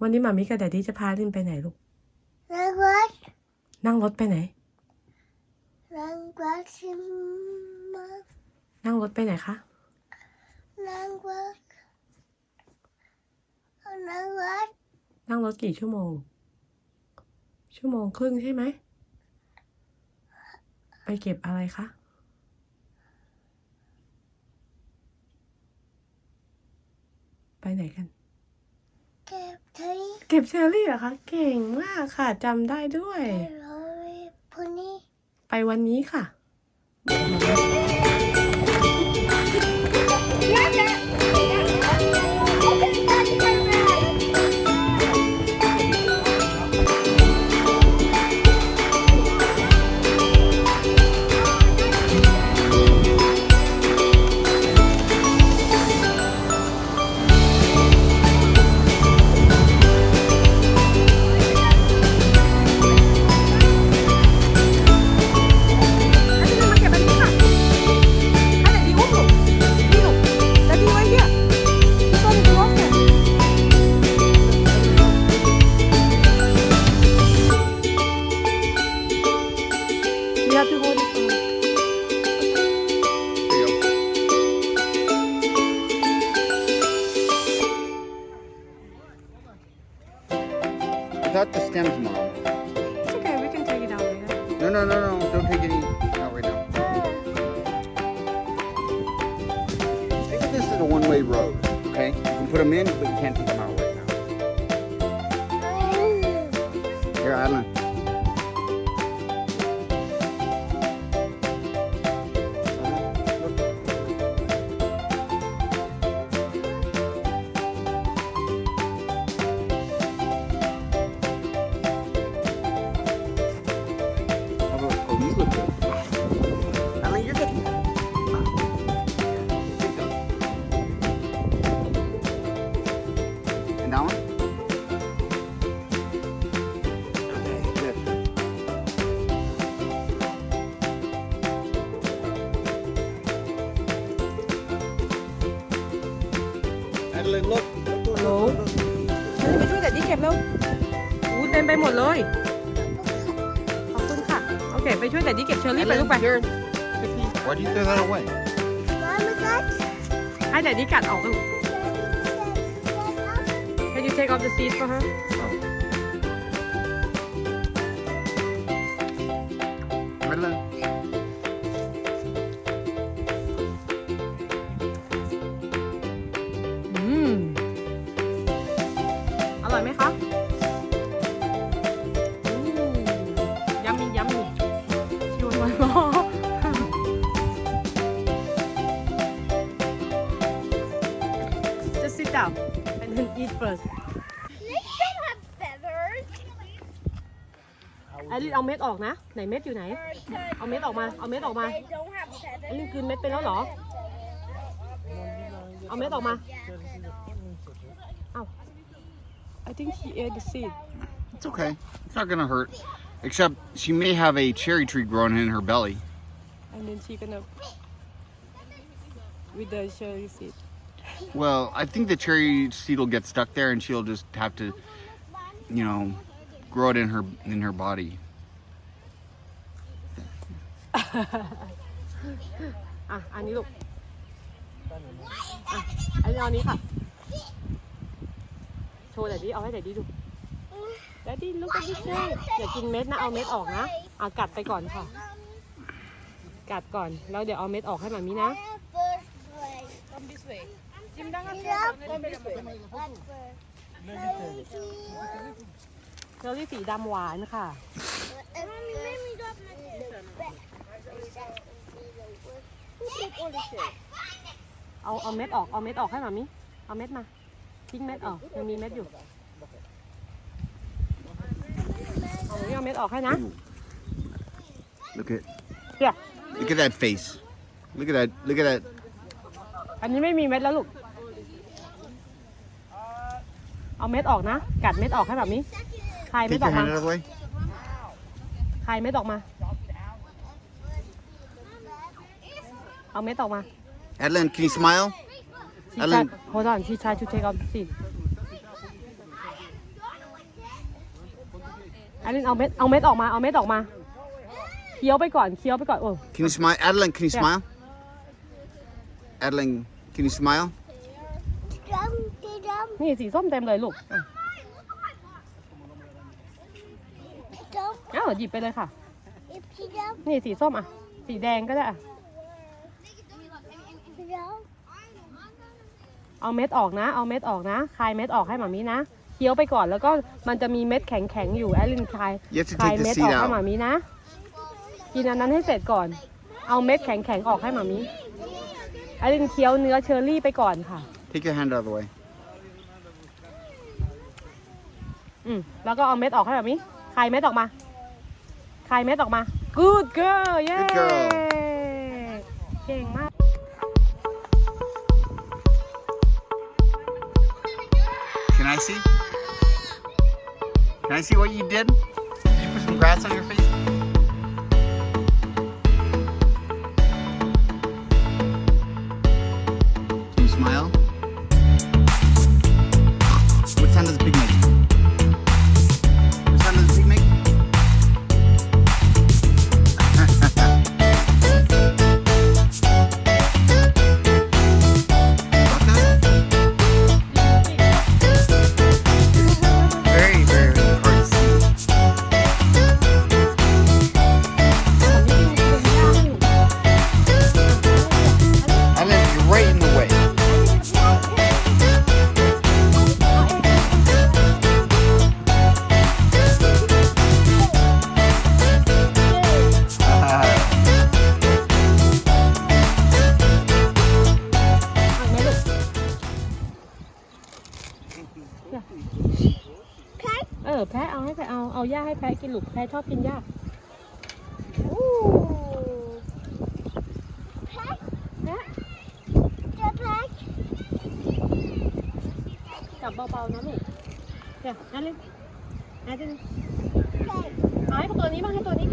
วันนี้หมามิกับแดดดี้จะพาลินไปไหนลูกรักวัดนั่งรถไปไหนรักวัดชิมมานั่งรถไปไหนคะรักวัดรักวัดนั่งรถกี่ชั่วโมง ชั่วโมงครึ่งใช่ไหม ไปเก็บอะไรคะไปไหนกัน เก็บ ที่เก็บเชอร์รี่เหรอคะเก่งมากค่ะจำได้ด้วยร้อยพวกนี้ไปวันนี้ค่ะ No, no, no, no. Don't take any out right now. Think of this as a one-way road, okay? You can put them in, but you can't take them out right now. Here, Adeline. Adeline, look. ฮัลโหลเฮ้ยไปช่วยแต่ที่เก็บเร็วอู้เต็มไปหมดเลย ขอบคุณค่ะ โอเค ไปช่วยแต่ที่เก็บเชอร์รี่ไปลูกไป Here. Why do you throw that away? ร้อยมันกัดให้แต่ที่กัดออกลูก Can you take off the seed for her sit down and then eat first They don't have feathers ไอรินเอาเม็ดออกนะ ไหนเม็ดอยู่ไหน เอาเม็ดออกมา เอาเม็ดออกมา They don't have ไอ feathers รินคืนเม็ดไปแล้วเหรอ เอาเม็ดออกมา เอา I think he ate the seed It's okay. It's not gonna hurt. Except she may have a cherry tree growing in her belly. and then she gonna with the cherry seed Well, I think the cherry seed will get stuck there, and she'll just have to, you know, grow it in her in her body. อะอันนี้ลูกอะอันนี้เอาอันนี้ค่ะ โชว์แต่ดีเอาให้แต่ดีดูแต่ดีลูกก็ดีเซ่อย่ากินเม็ดนะ เอาเม็ดออกนะอะกัดไปก่อนค่ะ กัดก่อน แล้วเดี๋ยวเอาเม็ดออกให้หมามีนะ Come this way. Come this way. เชอรี่สีดำหวานค่ะ Mommy, let me drop my เอาเอาเม็ดออก เอาเม็ดออกให้หมามิ เอาเม็ดมา ทิ้งเม็ดออก ยังมีเม็ดอยู่ เอาหมามิเอาเม็ดออกให้นะ Look at Yeah. look at that face. Look at that. Look at that. อันนี้ไม่มีเม็ดแล้วลูก เอาเม็ดออกนะ กัดเม็ดออกให้แบบนี้คายเม็ด Take อ your อกมา hand out of the way. คายเม็ดออกมา เอาเม็ดออกมา Adeline, can you smile? She Alan. tried- hold on she tried to take out the seed อลินเอาเม็ดเอาเม็ดออกมาเอาเม็ดออกมาเคี้ยวไปก่อนเคี้ยวไปก่อนโอ้ Can you smile? Adeline, can you Yeah. smile? Adeline, can you smile? นี่สีส้มเต็มเลยลูกอะอ้าวหยิบไปเลยค่ะ นี่สีส้มอะ สีแดงก็ได้อะ เอาเม็ดออกนะ เอาเม็ดออกนะ คายเม็ดออกให้หมามีนะ เคี้ยวไปก่อนแล้วก็มันจะมีเม็ดแข็งๆอยู่แอลินคาย You have to คาย take the เม็ด seed ออกให้หมา out. มีนะ กินอันนั้นให้เสร็จก่อน เอาเม็ดแข็งๆออกให้หมามีแอลินเคี้ยวเนื้อเชอร์รี่ไปก่อนค่ะ Take your hand out of the way. อืมแล้วก็เอาเม็ดออกให้แบบนี้คายเม็ดออกมาคายเม็ดออกมา good girl เย้ Good girl เก่งมาก Can I see? Can I see what you did? Did you put some grass on your face? ห้แพะเอาเอาหญ้าให้แพะกินลูกแพะชอบกินหญ้าแพะจับเบาๆนะลูกเดี๋ยวนั่นเลยนั่นเลยเอาให้ตัวนี้บ้างให้ตัวนี้